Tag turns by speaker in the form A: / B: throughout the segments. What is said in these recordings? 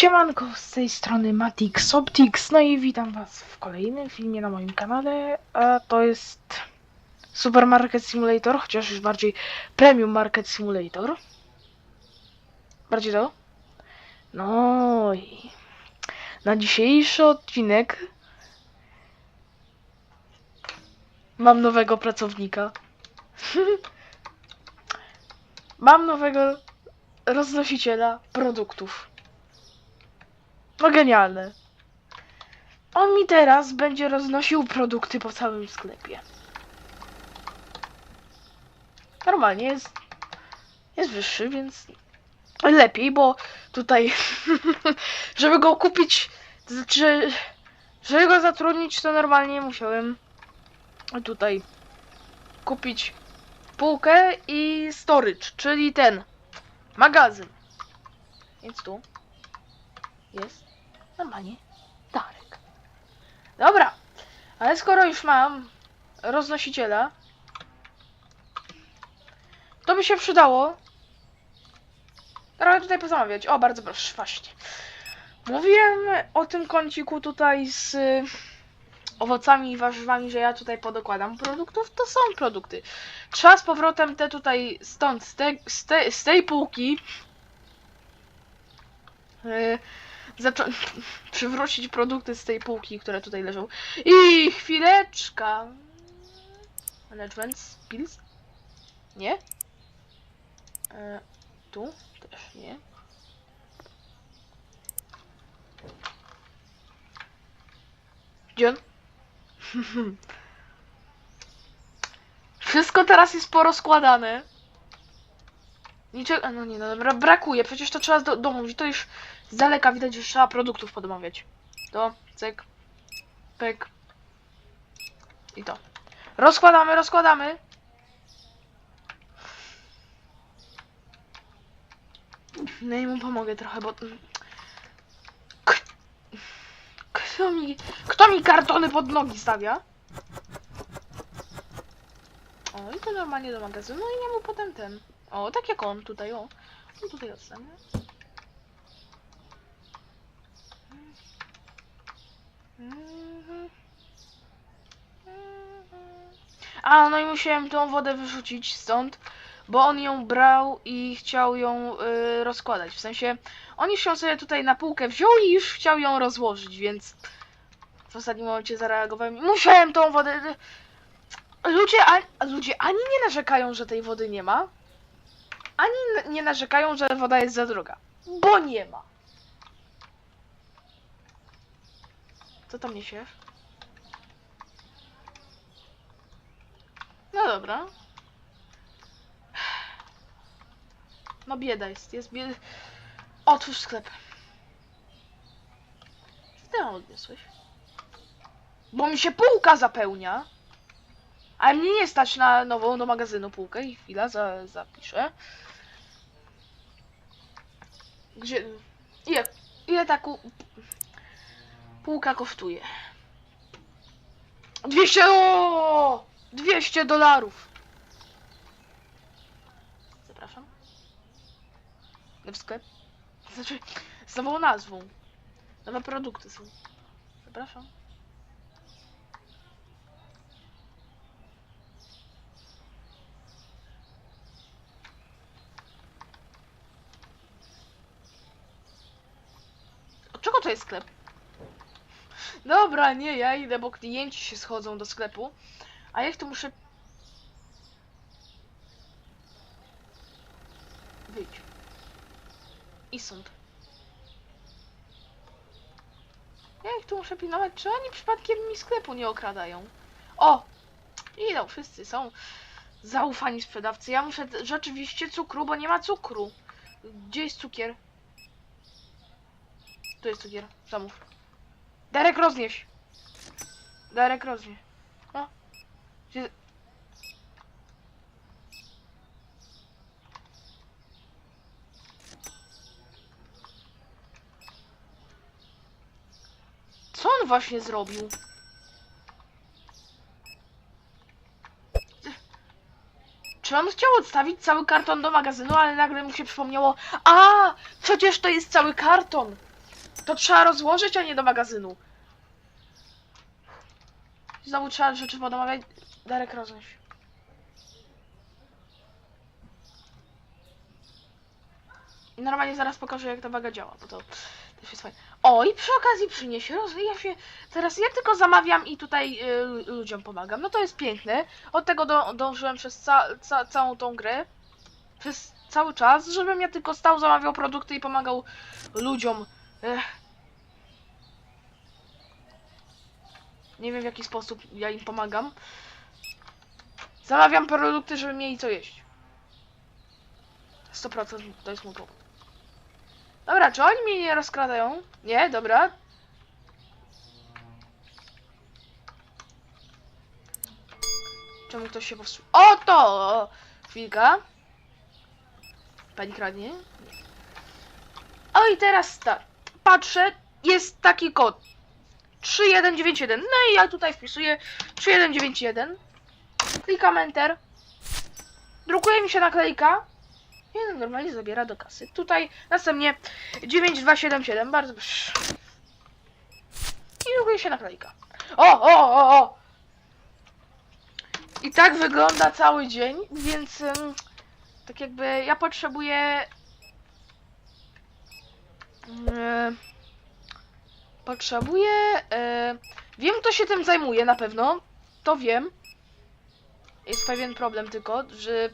A: Siemanko, z tej strony Matix Optics, no i witam was w kolejnym filmie na moim kanale, a to jest Supermarket Simulator, chociaż już bardziej Premium Market Simulator. Bardziej to? No i na dzisiejszy odcinek mam nowego pracownika. mam nowego roznosiciela produktów. No genialne. On mi teraz będzie roznosił produkty po całym sklepie. Normalnie jest, jest wyższy, więc lepiej, bo tutaj, żeby go kupić, znaczy, żeby go zatrudnić, to normalnie musiałem tutaj kupić półkę i storage, czyli ten magazyn. Więc tu jest normalnie Darek. Dobra, ale skoro już mam roznosiciela, to by się przydało trochę tutaj pozamawiać. O, bardzo proszę, właśnie. Mówiłem o tym kąciku tutaj z owocami i warzywami, że ja tutaj podokładam produktów, to są produkty. Trzeba z powrotem te tutaj stąd, z, te, z, te, z tej półki yy, zacząć przywrócić produkty z tej półki, które tutaj leżą. I chwileczka. Management Pills? Nie? E, tu? Też nie. Gdzie on? Wszystko teraz jest porozkładane. Niczego, no nie, no dobra, brakuje, przecież to trzeba do, domówić, to już z daleka widać, że trzeba produktów podomawiać. To, cyk, pyk i to. Rozkładamy, rozkładamy. No i mu pomogę trochę, bo... Kto mi, kto mi kartony pod nogi stawia? O, i to normalnie do magazynu, no i nie mu potem ten. O, tak jak on tutaj, o. On tutaj odstawia. A, no i musiałem tą wodę wyrzucić stąd, bo on ją brał i chciał ją y, rozkładać. W sensie, on już ją sobie tutaj na półkę wziął i już chciał ją rozłożyć, więc w ostatnim momencie zareagowałem. Musiałem tą wodę... Ludzie, a, ludzie ani nie narzekają, że tej wody nie ma, ani nie narzekają, że woda jest za droga. Bo nie ma. Co tam niesiesz? No dobra. No bieda jest, jest bieda. Otwórz sklep. Co ty odniosłeś? Bo mi się półka zapełnia. A mnie nie stać na nową do magazynu półkę i chwila, za, zapiszę. Gdzie... Ile, ile ta ku... półka kosztuje? 200... O! 200 dolarów! Zapraszam. W sklep. Znaczy, z nową nazwą. Nowe produkty są. Zapraszam. Od czego to jest sklep? Dobra, nie, ja idę, bo klienci się schodzą do sklepu. A jak tu muszę... Wyjdź. I stąd. Ja ich tu muszę pilnować, czy oni przypadkiem mi sklepu nie okradają. O! Idą, wszyscy są zaufani sprzedawcy. Ja muszę rzeczywiście cukru, bo nie ma cukru. Gdzie jest cukier? Tu jest cukier. Zamów. Darek, roznieś. Darek, roznieś. No. Gdzie... Co on właśnie zrobił? Czy on chciał odstawić cały karton do magazynu, ale nagle mu się przypomniało A! Przecież to jest cały karton! To trzeba rozłożyć, a nie do magazynu. Znowu trzeba rzeczy podomawiać. Darek, roznoś. I normalnie zaraz pokażę, jak ta waga działa, bo to też jest fajne. O, i przy okazji przyniesie, rozwija się. Teraz ja tylko zamawiam i tutaj y, ludziom pomagam. No to jest piękne. Od tego do, dążyłem przez ca, ca, całą tą grę. Przez cały czas, żebym ja tylko stał, zamawiał produkty i pomagał ludziom. Ech. Nie wiem w jaki sposób ja im pomagam. Zamawiam produkty, żeby mieli co jeść. 100% to jest mój powód. Dobra, czy oni mnie nie rozkradają? Nie, dobra. Czemu ktoś się powstrzymał? O to! Chwilka. Pani kradnie? O i teraz tak. Patrzę, jest taki kod. 3191. No i ja tutaj wpisuję 3191. Klikam Enter. Drukuje mi się naklejka. I no normalnie zabiera do kasy. Tutaj następnie 9277. Bardzo proszę. I drukuje się naklejka. O, o, o, o! I tak wygląda cały dzień, więc tak jakby ja potrzebuję yy, potrzebuję yy, wiem kto się tym zajmuje na pewno to wiem jest pewien problem tylko, że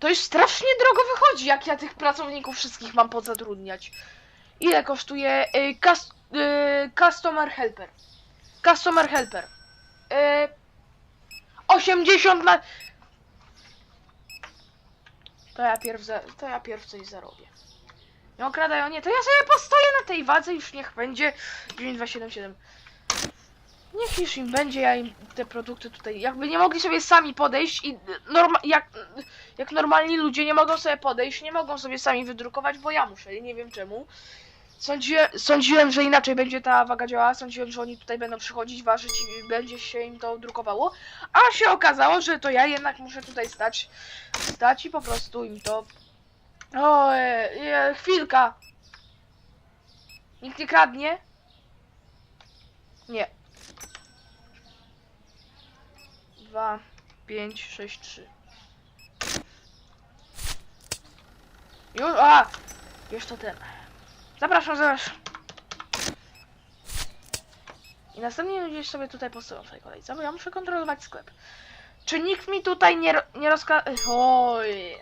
A: to już strasznie drogo wychodzi, jak ja tych pracowników wszystkich mam podzatrudniać. Ile kosztuje yy, kas, Customer Helper? Customer Helper. Yy, 80 na... To ja pierw, za, to ja pierw coś zarobię. Nie okradają, nie, to ja sobie postoję na tej wadze, już niech będzie 9277. Niech już im będzie, ja im te produkty tutaj, jakby nie mogli sobie sami podejść i norma, jak, jak normalni ludzie nie mogą sobie podejść, nie mogą sobie sami wydrukować, bo ja muszę i nie wiem czemu. Sądziłem, sądziłem, że inaczej będzie ta waga działała, sądziłem, że oni tutaj będą przychodzić, ważyć i będzie się im to drukowało, a się okazało, że to ja jednak muszę tutaj stać, stać i po prostu im to... O, e, e, chwilka! Nikt nie kradnie? Nie. Dwa, pięć, sześć, trzy. Już, a! To ten. Zapraszam, zapraszam. I następnie ludzie sobie tutaj postoją w tej kolejce, bo ja muszę kontrolować sklep. Czy nikt mi tutaj nie, ro- nie rozka... Oj.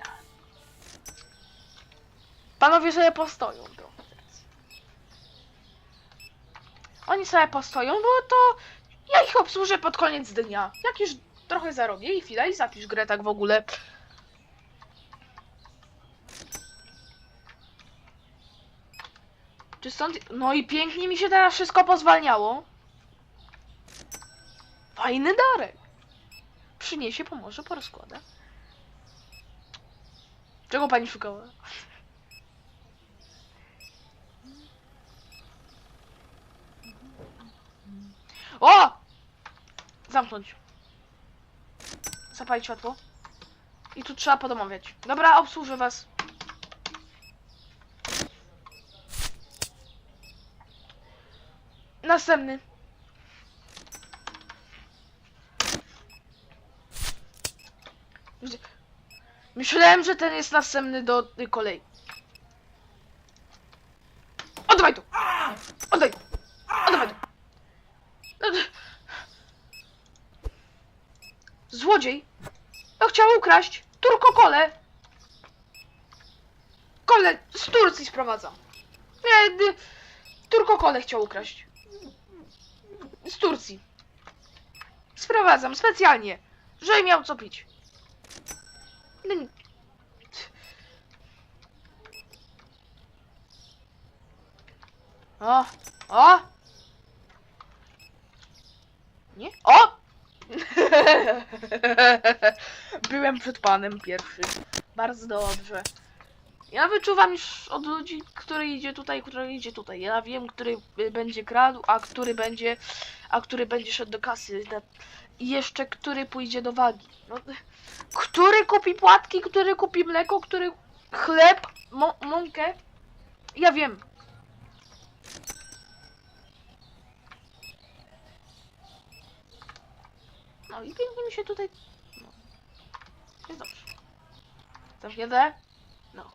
A: Panowie sobie postoją trochę. Oni sobie postoją, bo to ja ich obsłużę pod koniec dnia. Jak już trochę zarobię i chwila i zapisz grę tak w ogóle. Czy stąd... No i pięknie mi się teraz wszystko pozwalniało. Fajny darek. Przyniesie, pomoże, porozkłada. Czego pani szukała? O! Zamknąć. Zapalić światło. I tu trzeba podomawiać. Dobra, obsłużę was. Następny. Myślałem, że ten jest następny do kolei. Oddawaj tu! Oddaj! Oddawaj tu! Złodziej! No chciał ukraść Turko kole! Z Turcji sprowadzam. Nie, y, Turko kole chciał ukraść. Z Turcji. Sprowadzam specjalnie, żeby miał co pić. No O! O! Nie? O! stawiam przed panem pierwszy. Bardzo dobrze. Ja wyczuwam już od ludzi, który idzie tutaj, który idzie tutaj. Ja wiem, który będzie kradł, a który będzie, a który będzie szedł do kasy. I jeszcze który pójdzie do wagi. No, który kupi płatki, który kupi mleko, który chleb, mąkę. Ja wiem. No i pięknie mi się tutaj no. Jest dobrze. Zamknięte? No.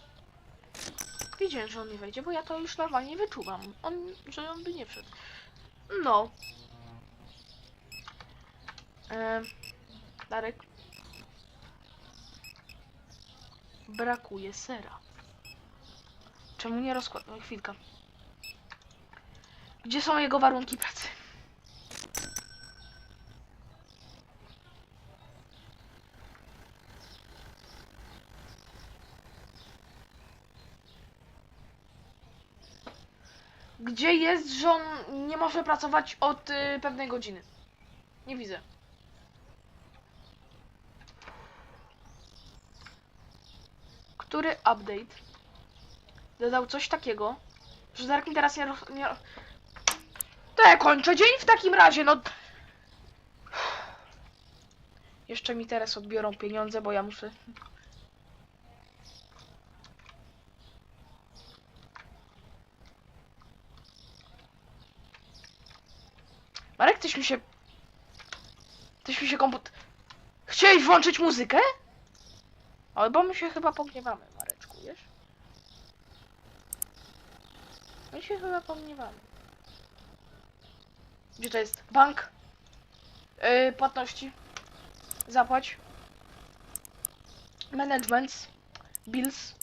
A: Wiedziałem, że on nie wejdzie, bo ja to już normalnie wyczuwam. On, że on by nie wszedł. No. Darek. Brakuje sera. Czemu nie rozkładam? Chwilka. Gdzie są jego warunki pracy? Gdzie jest, że on nie może pracować od y, pewnej godziny? Nie widzę. Który update dodał coś takiego, że mi teraz nie... nie... Ja kończę dzień w takim razie, no... Jeszcze mi teraz odbiorą pieniądze, bo ja muszę... Marek, tyś mi się... Tyś mi się komput... Chciałeś włączyć muzykę? Ale bo my się chyba pogniewamy, Mareczku, wiesz? My się chyba pogniewamy. Gdzie to jest? Bank? Yy, płatności. Zapłać. Management. Bills.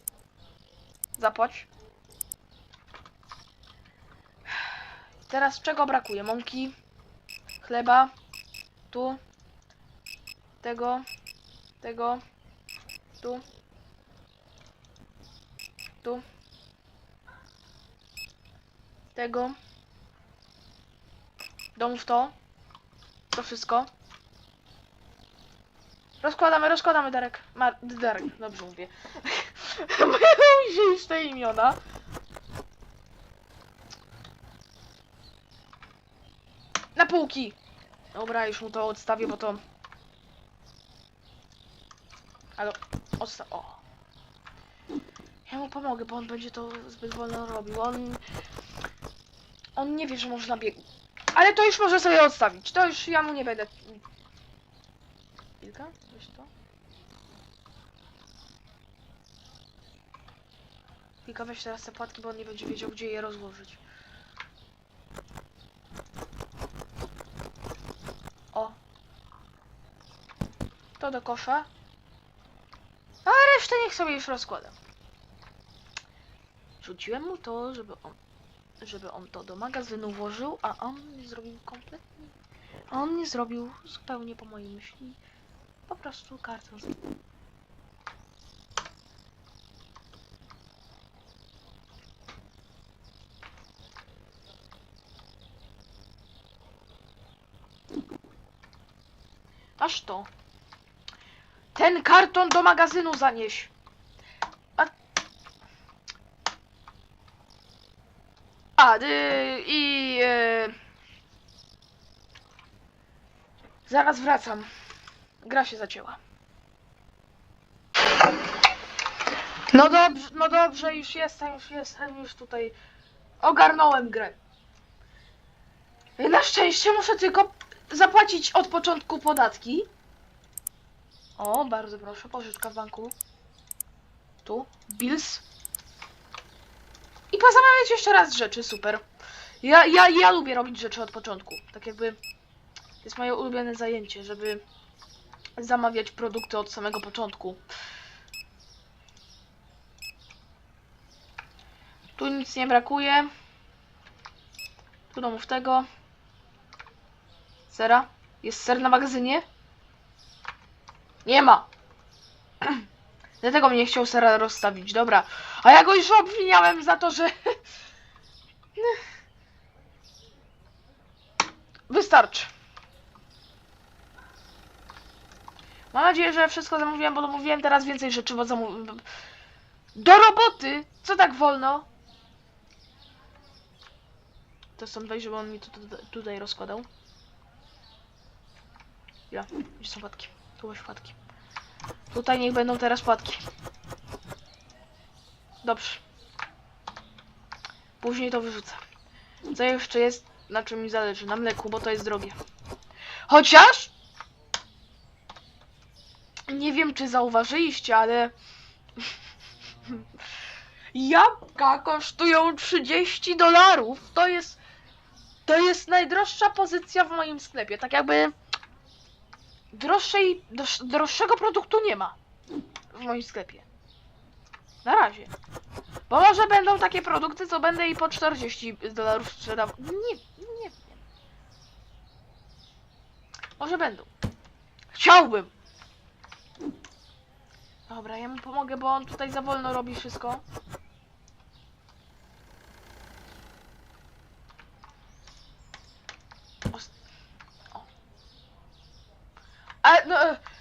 A: Zapłać. Teraz czego brakuje? Mąki. Chleba. Tu. Tego. Tego. Tu. Tu. Tego. Domów to. To wszystko. Rozkładamy, rozkładamy, Darek. Darek, dobrze mówię. Myją się już te imiona. Półki! Dobra, już mu to odstawię, bo to... Ale odsta... O! Ja mu pomogę, bo on będzie to zbyt wolno robił. On... On nie wie, że można bieg... Ale to już może sobie odstawić. To już ja mu nie będę... Chwilkę, weź to. Chwilkę, weź teraz te płatki, bo on nie będzie wiedział, gdzie je rozłożyć. O. Do kosza. A resztę niech sobie już rozkłada. Rzuciłem mu to, żeby on, żeby on to do magazynu włożył, a on nie zrobił kompletnie. A on nie zrobił zupełnie po mojej myśli. Po prostu karton. z- Aż to. Ten karton do magazynu zanieś. A, A y, i y, zaraz wracam. Gra się zacięła. No dobrze, no dobrze, już jestem, już jestem, już tutaj ogarnąłem grę. Na szczęście muszę tylko zapłacić od początku podatki. O, bardzo proszę, pożyczka w banku. Tu, bills. I pozamawiać jeszcze raz rzeczy, super. Ja, ja, ja lubię robić rzeczy od początku. Tak jakby to jest moje ulubione zajęcie, żeby zamawiać produkty od samego początku. Tu nic nie brakuje. Tu domów tego. Sera? Jest ser na magazynie? Nie ma. Dlatego mnie chciał sera rozstawić, dobra. A ja go już obwiniałem za to, że... Wystarczy. Mam nadzieję, że wszystko zamówiłem, bo zamówiłem teraz więcej rzeczy, bo zamówiłem... Do roboty! Co tak wolno? To są weź, żeby on mi to tu- tutaj rozkładał. Ja, gdzie są płatki? Tu masz płatki. Tutaj niech będą teraz płatki. Dobrze. Później to wyrzucę. Co jeszcze jest, na czym mi zależy? Na mleku, bo to jest drogie. Chociaż... nie wiem, czy zauważyliście, ale jabłka kosztują 30 dolarów. To jest to jest najdroższa pozycja w moim sklepie. Tak jakby droższej, droż, droższego produktu nie ma w moim sklepie. Na razie. Bo może będą takie produkty, co będę i po 40 dolarów sprzedawał. Nie, nie wiem. Może będą. Chciałbym. Dobra, ja mu pomogę, bo on tutaj za wolno robi wszystko. No,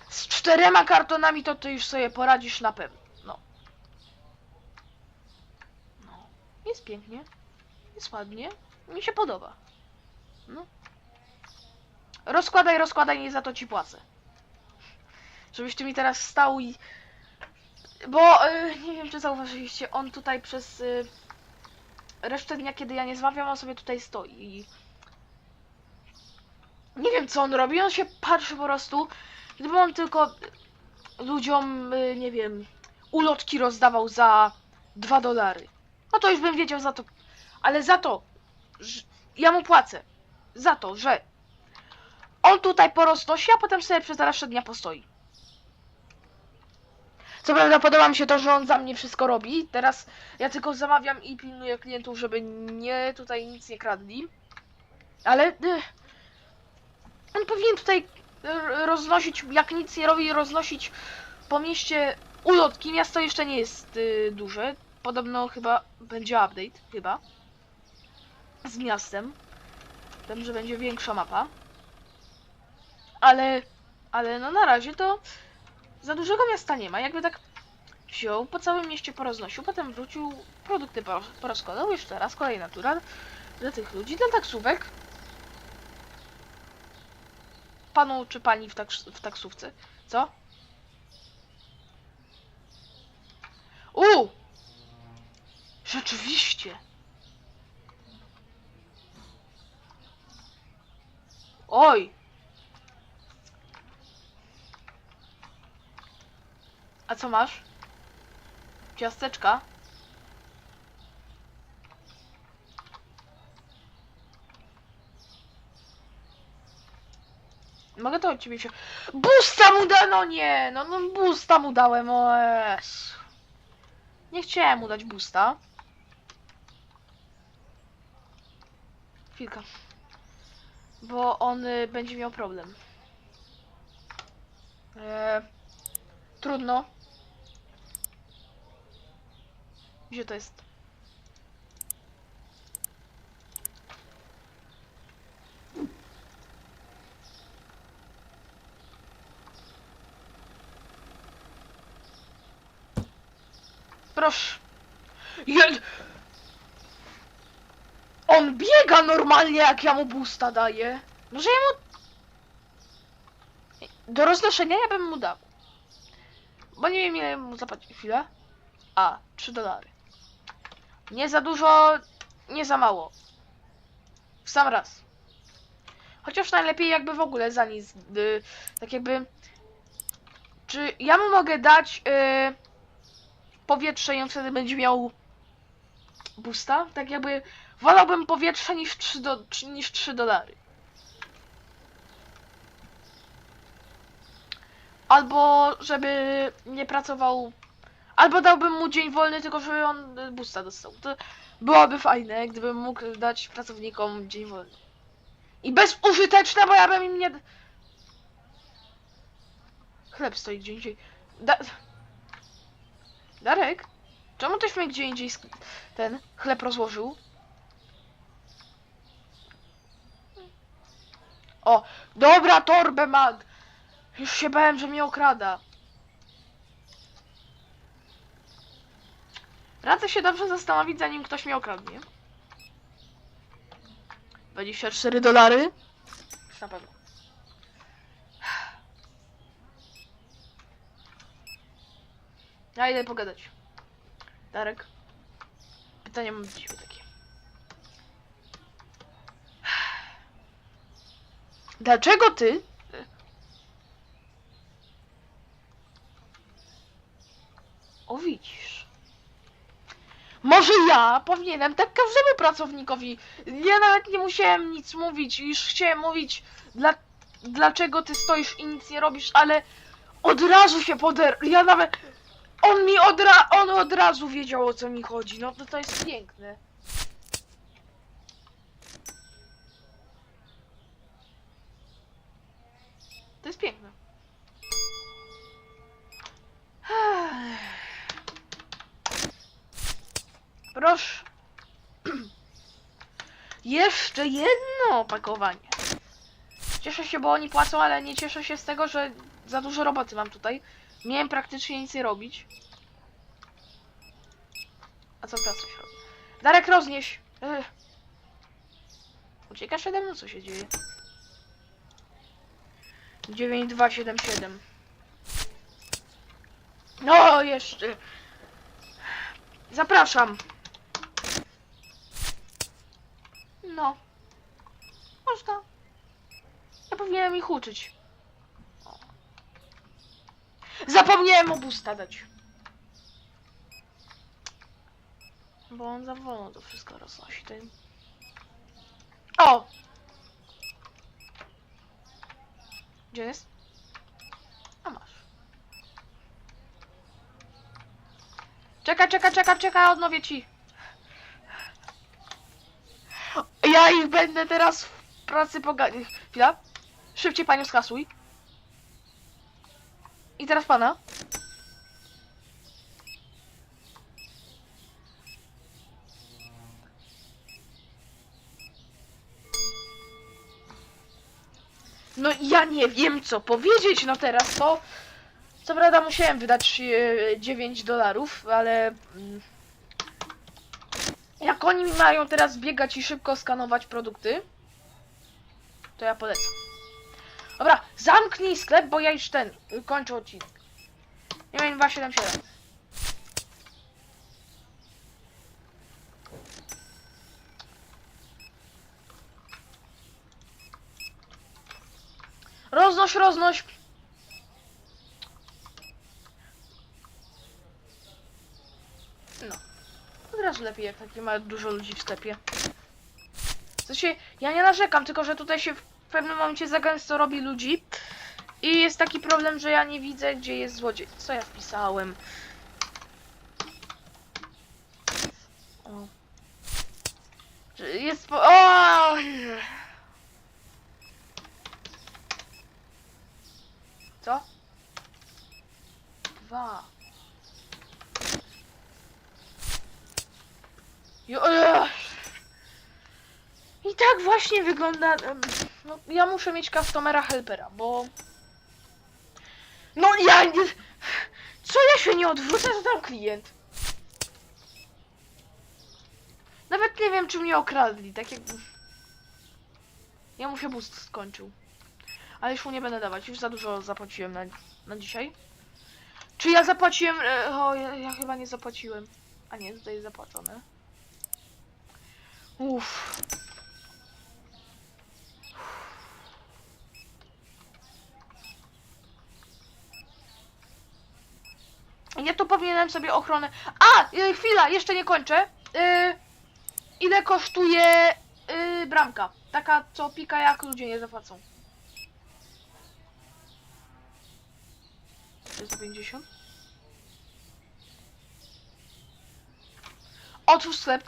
A: z czterema kartonami to ty już sobie poradzisz na pewno. No. No. Jest pięknie. Jest ładnie. Mi się podoba. No. Rozkładaj, rozkładaj, nie za to ci płacę. Żebyś ty mi teraz stał i... Bo, y, nie wiem czy zauważyliście, on tutaj przez y, resztę dnia, kiedy ja nie zmawiam, on sobie tutaj stoi i... Nie wiem co on robi, on się patrzy po prostu. Gdyby on tylko ludziom, y, nie wiem, ulotki rozdawał za 2 dolary. No to już bym wiedział za to. Ale za to, że ja mu płacę. Za to, że on tutaj poroznosi, a potem sobie przez resztę dnia postoi. Co prawda podoba mi się to, że on za mnie wszystko robi. Teraz ja tylko zamawiam i pilnuję klientów, żeby nie tutaj nic nie kradli. Ale y, on powinien tutaj y, roznosić, jak nic nie robi, roznosić po mieście ulotki. Miasto jeszcze nie jest y, duże. Podobno chyba będzie update, chyba. Z miastem. Wiem, że będzie większa mapa. Ale, ale no na razie to za dużego miasta nie ma. Jakby tak wziął, po całym mieście poroznosił, potem wrócił, produkty poro- porozkładał, jeszcze raz, kolejna tura dla tych ludzi, dla taksówek. Panu czy pani w, taks w taksówce? Co? U! Rzeczywiście! Oj! A co masz? Ciasteczka? Mogę to się... Busta mu da... No nie! No, no busta mu dałem, o es. Nie chciałem mu dać busta. Chwilka. Bo on y, będzie miał problem. Eee, trudno. Gdzie to jest? Proszę. On biega normalnie, jak ja mu busta daję. Może ja mu... Do roznoszenia ja bym mu dał. Bo nie wiem, ile mu zapłacić. Chwilę. A, 3 dolary. Nie za dużo, nie za mało. W sam raz. Chociaż najlepiej jakby w ogóle za nic. Y, tak jakby... Czy ja mu mogę dać y, powietrze i on wtedy będzie miał boosta? Tak jakby wolałbym powietrze niż 3, do, niż 3 dolary. Albo żeby nie pracował. Albo dałbym mu dzień wolny, tylko żeby on boosta dostał. To byłoby fajne, gdybym mógł dać pracownikom dzień wolny. I bezużyteczne, bo ja bym im nie. Chleb stoi gdzie indziej. Da... Darek? Czemu tyś mnie gdzie indziej ten chleb rozłożył? O, dobra torbę ma. Już się bałem, że mnie okrada. Radzę się dobrze zastanowić, zanim ktoś mnie okradnie. 24 dolary? Już na pewno. Ja idę pogadać. Darek. Pytanie mam do ciebie takie. Dlaczego ty O widzisz. Może ja powinienem tak każdemu pracownikowi. Ja nawet nie musiałem nic mówić, już chciałem mówić dla, dlaczego ty stoisz i nic nie robisz, ale od razu się poder... Ja nawet... On mi od ra... On od razu wiedział o co mi chodzi. No to to jest piękne. To jest piękne. Proszę. Jeszcze jedno opakowanie. Cieszę się, bo oni płacą, ale nie cieszę się z tego, że za dużo roboty mam tutaj. Miałem praktycznie nic nie robić. A co teraz coś robi? Darek, roznieś! Ech. Uciekasz ode mną? Co się dzieje? 9277 No, jeszcze. Zapraszam. No. Można. Ja powinienem ich uczyć. Zapomniałem obusta dać. Bo on za wolno to wszystko roznosi. O! Gdzie jest? A masz. Czekaj, czekaj, czekaj, czekaj, odnowię ci. Ja ich będę teraz w pracy pogadać. Chwila. Szybciej panią skasuj. I teraz pana. No ja nie wiem co powiedzieć, no teraz to... Co prawda musiałem wydać e, 9 dolarów, ale... mm, Jak oni mają teraz biegać i szybko skanować produkty, to ja polecam. Dobra, zamknij sklep, bo ja już ten, y, kończę odcinek. Nie wiem, 277. Roznoś, roznoś. No. Od razu lepiej, jak takie ma dużo ludzi w sklepie. W sensie, ja nie narzekam, tylko że tutaj się w pewnym momencie za gęsto robi ludzi. I jest taki problem, że ja nie widzę, gdzie jest złodziej. Co ja wpisałem? O. Jest po... O! Co? Dwa. Jo, tak właśnie wygląda. No, ja muszę mieć customera helpera, bo. No ja nie. Co ja się nie odwrócę, to tam klient. Nawet nie wiem, czy mnie okradli, tak jak. Ja mu się boost skończył. Ale już mu nie będę dawać, już za dużo zapłaciłem na, na dzisiaj. Czy ja zapłaciłem? e, O, ja, ja chyba nie zapłaciłem. A nie, tutaj jest zapłacone. Uff. Ja tu powinienem sobie ochronę. A! y, chwila, jeszcze nie kończę. Y, ile kosztuje y, bramka? Taka, co pika, jak ludzie nie zapłacą. 350. Otwórz sklep.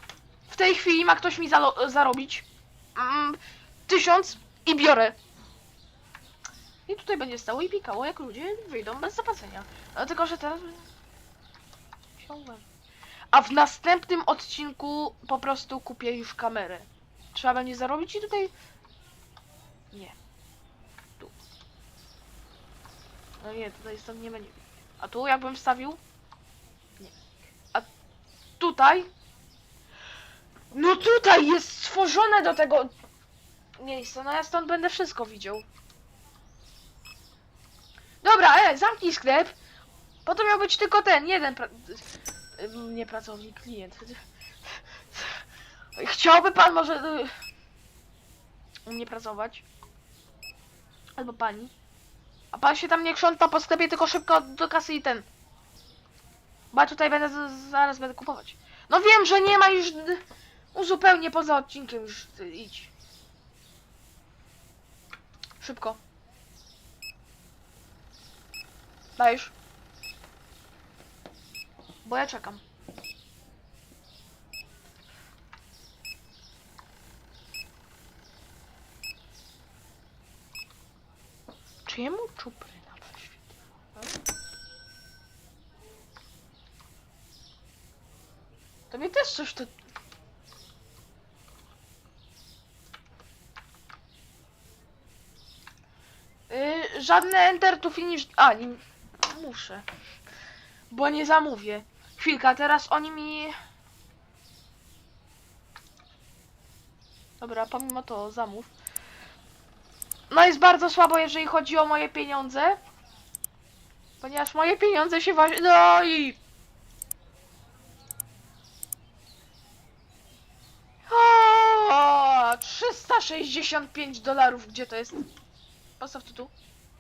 A: W tej chwili ma ktoś mi zarobić. Mm, tysiąc i biorę. I tutaj będzie stało i pikało, jak ludzie wyjdą bez zapłacenia. No, tylko, że teraz... A w następnym odcinku po prostu kupię już kamerę. Trzeba będzie zarobić i tutaj... Nie. Tu. No nie, tutaj stąd nie będzie. A tu jakbym wstawił? Nie. A tutaj? No tutaj jest stworzone do tego miejsca. No ja stąd będę wszystko widział. Dobra, e, zamknij sklep. Potem miał być tylko ten, jeden pra... y, nie pracownik, klient. Chciałby pan może y, u mnie pracować? Albo pani? A pan się tam nie krząta po sklepie, tylko szybko do kasy i ten. Bo ja tutaj będę, zaraz będę kupować. No wiem, że nie ma już... d- Uzupełnię poza odcinkiem już, ty, idź. Szybko. Dajesz. Bo ja czekam. Czyjemu czupryna prześwietliła? Tobie też coś to... Yy, żadne enter to finish... A, nie... Muszę. Bo nie zamówię. Chwilka, teraz oni mi... Dobra, pomimo to zamów. No jest bardzo słabo, jeżeli chodzi o moje pieniądze. Ponieważ moje pieniądze się właśnie... No i... O, 365 dolarów, gdzie to jest? Postaw to tu.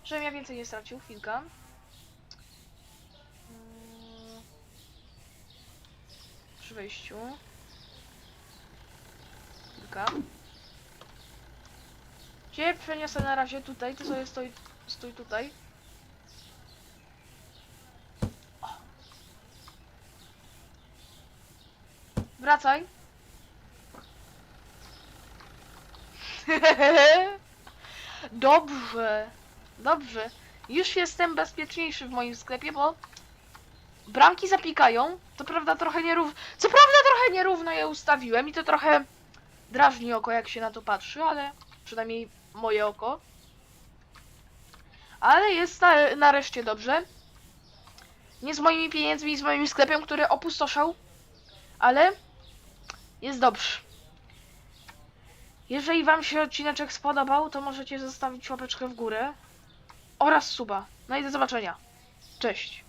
A: Żebym ja więcej nie stracił, chwilka. Przy wejściu. Chwilka. Cię przeniosę na razie tutaj, ty sobie stoi, stój tutaj. O. Wracaj. Dobrze, dobrze. Już jestem bezpieczniejszy w moim sklepie, bo bramki zapikają. To prawda trochę nierówno. Co prawda trochę nierówno je ustawiłem i to trochę drażni oko, jak się na to patrzy, ale przynajmniej moje oko. Ale jest na, nareszcie dobrze. Nie z moimi pieniędzmi, z moim sklepem, który opustoszał, ale jest dobrze. Jeżeli wam się odcineczek spodobał, to możecie zostawić łapeczkę w górę oraz suba. No i do zobaczenia. Cześć.